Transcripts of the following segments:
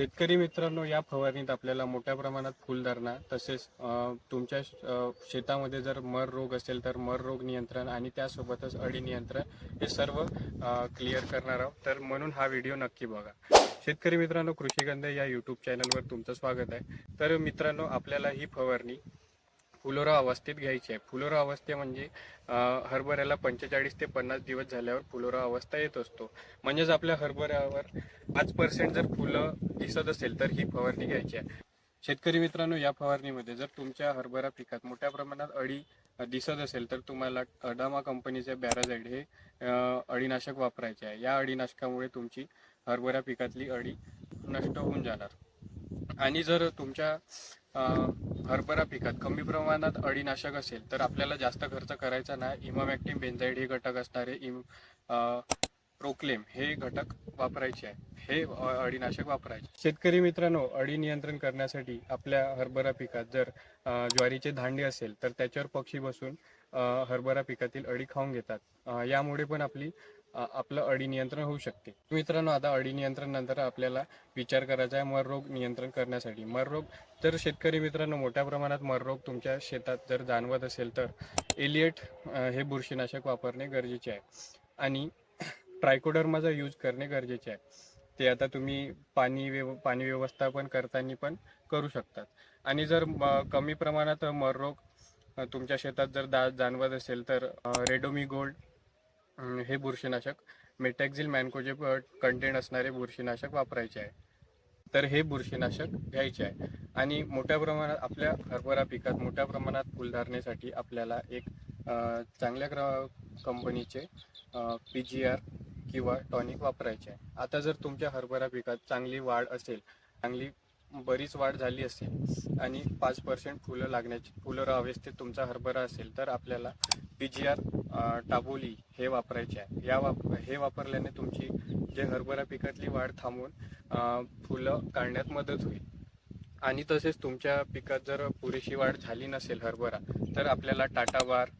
शेतकरी मित्रांनो या फवारणीत आपल्याला मोठ्या प्रमाणात फुलधारणा तसेच तुमच्या शेतामध्ये जर मर रोग असेल तर मर रोग नियंत्रण आणि त्यासोबतच अळी नियंत्रण हे सर्व क्लिअर करणार आहोत. तर म्हणून हा व्हिडिओ नक्की बघा. शेतकरी मित्रांनो कृषीगंध या यूट्यूब चॅनलवर तुमचं स्वागत आहे. तर मित्रांनो आपल्याला ही फवारणी फुलोरा अवस्थेत घ्यायची आहे. फुलोरा अवस्थे म्हणजे हरभऱ्याला पंचेचाळीस ते पन्नास दिवस झाल्यावर फुलोरा अवस्था येत असतो. म्हणजेच आपल्या हरभऱ्यावर पाच पर्सेंट जर फुलं दिसत असेल तर ही फवारणी घ्यायची आहे. शेतकरी मित्रांनो या फवारणीमध्ये जर तुमच्या हरभरा पिकात मोठ्या प्रमाणात अळी दिसत असेल तर तुम्हाला अडामा कंपनीचे बॅराझाईड हे अळीनाशक वापरायचे आहे. या अळीनाशकामुळे तुमची हरभरा पिकातली अळी नष्ट होऊन जाणार. आणि जर तुमच्या हरभरा पिकात कमी प्रमाणात अळीनाशक असेल तर आपल्याला जास्त खर्च करायचा नाही. इमामॅक्टिन बेन्झाईड हे घटक असणारे इम प्रोक्लेम हे घटक वापरायचे आहे हे अळीनाशक वापरायचे. शेतकरी मित्रांनो अळी नियंत्रण करण्यासाठी आपल्या हरभरा पिकात जर ज्वारीचे धांडे असेल तर त्याच्यावर पक्षी बसून हरभरा पिकातील अळी खाऊन घेतात. यामुळे पण आपली आपलं अळी नियंत्रण होऊ शकते. मित्रांनो आता अळी नियंत्रण नंतर आपल्याला विचार करायचा आहे मर रोग नियंत्रण करण्यासाठी. मर रोग जर शेतकरी मित्रांनो मोठ्या प्रमाणात मर रोग तुमच्या शेतात जर जाणवत असेल तर एलिएट हे बुरशीनाशक वापरणे गरजेचे आहे. आणि ट्रायकोडर्माचा यूज करणे गरजेचे आहे. ते आता तुम्ही पाणी व्यव पाणी व्यवस्थापन करताना पण करू शकतात. आणि जर म- कमी प्रमाणात मररोग तुमच्या शेतात जर दा जाणवत असेल तर रेडोमी गोल्ड हे बुरशीनाशक मेटॅक्झिल मॅनकोजे कंटेंट असणारे बुरशीनाशक वापरायचे आहे. तर हे बुरशीनाशक घ्यायचे आहे. आणि मोठ्या प्रमाणात आपल्या हरभरा पिकात मोठ्या प्रमाणात फुलधारणेसाठी आपल्याला एक चांगल्या क्र कंपनीचे पी जी आर किंवा टॉनिक वापरायचे आहे. आता जर तुमच्या हरभरा पिकात चांगली वाढ असेल चांगली बरीच वाढ झाली असेल. आणि पाच पर्सेंट फुलं लागण्याची फुलं अवस्थेत तुमचा हरभरा असेल तर आपल्याला पी जी आर टाबोली हे वापरायचे आहे. या वाप हे वापरल्याने तुमची जे हरभरा पिकातली वाढ थांबून फुलं काढण्यात मदत होईल. आणि तसेच तुमच्या पिकात जर पुरेशी वाढ झाली नसेल हरभरा तर आपल्याला टाटा बार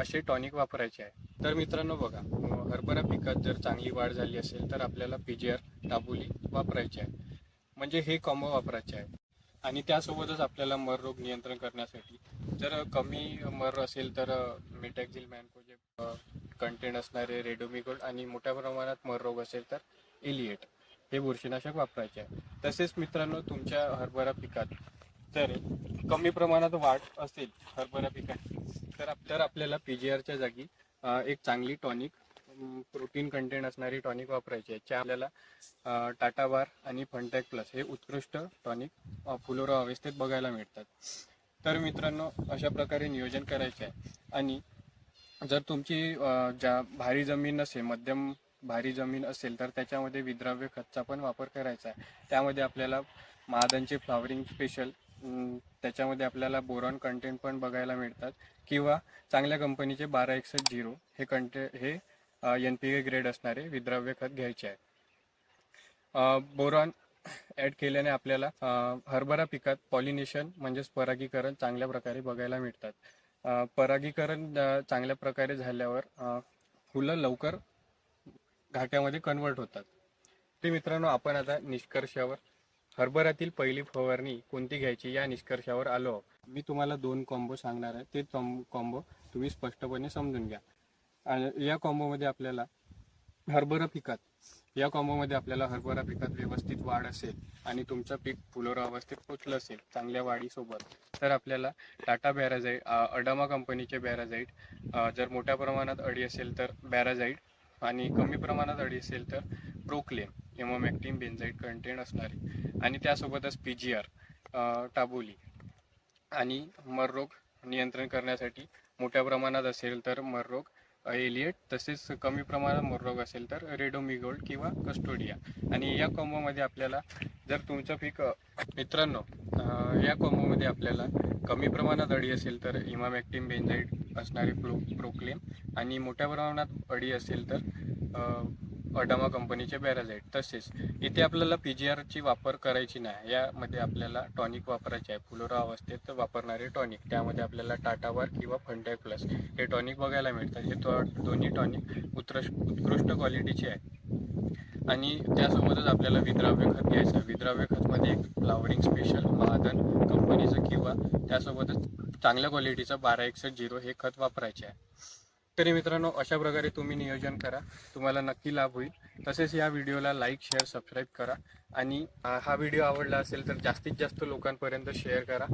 असे टॉनिक वापरायचे आहे. तर मित्रांनो बघा हरभरा पिकात जर चांगली वाढ झाली असेल तर आपल्याला पी जी आर टाबोली वापरायची आहे. म्हणजे हे कॉम्बो वापरायचे आहे. आणि त्यासोबतच आपल्याला मर रोग नियंत्रण करण्यासाठी जर कमी मर असेल तर मेटॅक्झिल मॅनकोजे कंटेंट असणारे रेडोमिगोल्ड आणि मोठ्या प्रमाणात मर रोग असेल तर इलिएट हे बुरशीनाशक वापरायचे आहे. तसेच मित्रांनो तुमच्या हरभरा पिकात जर कमी प्रमाणात वाढ असेल हरभरा पिकात तर तर आपल्याला पी जी आरच्या जागी एक चांगली टॉनिक प्रोटीन कंटेंट असणारी टॉनिक वापरायची आहे ज्या आपल्याला टाटा बार आणि फंटॅक प्लस हे उत्कृष्ट टॉनिक फुलोरा अवस्थेत बघायला मिळतात. तर मित्रांनो अशा प्रकारे नियोजन करायचे आहे. आणि जर तुमची ज्या भारी जमीन नसेल मध्यम भारी जमीन असेल तर त्याच्यामध्ये विद्राव्य खतचा पण वापर करायचा आहे. त्यामध्ये आपल्याला महादांचे फ्लावरिंग स्पेशल त्याच्यामध्ये आपल्याला बोरॉन कंटेंट पण बघायला मिळतात. किंवा चांगल्या कंपनीचे बारा एकसष्ट झिरो हे कंटे हे एन पी के ग्रेड असणारे विद्राव्य खत घ्यायचे आहे बोरॉन ॲड केल्याने आपल्याला हरभरा पिकात पॉलिनेशन म्हणजेच परागीकरण चांगल्या प्रकारे बघायला मिळतात. परागीकरण चांगल्या प्रकारे झाल्यावर फुलं लवकर घाट्यामध्ये कन्वर्ट होतात. ते मित्रांनो आपण आता निष्कर्षावर हरभऱ्यातील पहिली फवारणी कोणती घ्यायची या निष्कर्षावर आलो मी तुम्हाला दोन कॉम्बो सांगणार आहे. ते कॉम्बो तुम्ही स्पष्टपणे समजून घ्या. आणि या कॉम्बोमध्ये आपल्याला हरभरा पिकात या कॉम्बोमध्ये आपल्याला हरभरा पिकात व्यवस्थित वाढ असेल आणि तुमचं पीक फुलोरा अवस्थेत पोचलं असेल चांगल्या वाढीसोबत तर आपल्याला टाटा बॅराझाईड अडामा कंपनीचे बॅराझाईड जर मोठ्या प्रमाणात अडी असेल तर बॅराझाईड आणि कमी प्रमाणात अडी असेल तर प्रोक्लेम इमोमॅक्टिन बेन्झाईड कंटेंट असणारे आणि त्यासोबतच पी जी आर टाबोली आणि मररोग नियंत्रण करण्यासाठी मोठ्या प्रमाणात असेल तर मररोग एलिएट तसेच कमी प्रमाणात मररोग असेल तर रेडोमिगोल्ड किंवा कस्टोडिया आणि या कॉम्बोमध्ये आपल्याला जर तुमचं पीक मित्रांनो या कॉम्बोमध्ये आपल्याला कमी प्रमाणात अडी असेल तर इमामॅक्टिम बेंजाईड असणारे प्रो प्रोक्लेम आणि मोठ्या प्रमाणात अडी असेल तर अडामा कंपनीचे बॅराझाईड तसेच इथे आपल्याला पी जी आरची वापर करायची नाही. यामध्ये आपल्याला टॉनिक वापरायचे आहे. फुलोरा अवस्थेत वापरणारे टॉनिक त्यामध्ये आपल्याला टाटावार किंवा फंटॅक प्लस हे टॉनिक बघायला मिळतात. हे दोन्ही टॉनिक उत्कृष्ट उत्कृष्ट क्वालिटीचे आहे आणि त्यासोबतच आपल्याला विद्राव्य खत घ्यायचं. विद्राव्य खतमध्ये एक फ्लावरिंग स्पेशल महादन कंपनीचं किंवा त्यासोबतच चांगल्या क्वालिटीचं बारा एकसष्ट झिरो हे खत वापरायचे आहे. तरी मित्रांनो अशा प्रकारे तुम्ही नियोजन करा. तुम्हाला नक्की लाभ होईल. तसेच या व्हिडिओला लाईक शेअर सबस्क्राईब करा. आणि हा व्हिडिओ आवडला असेल तर जास्तीत जास्त लोकांपर्यंत शेअर करा.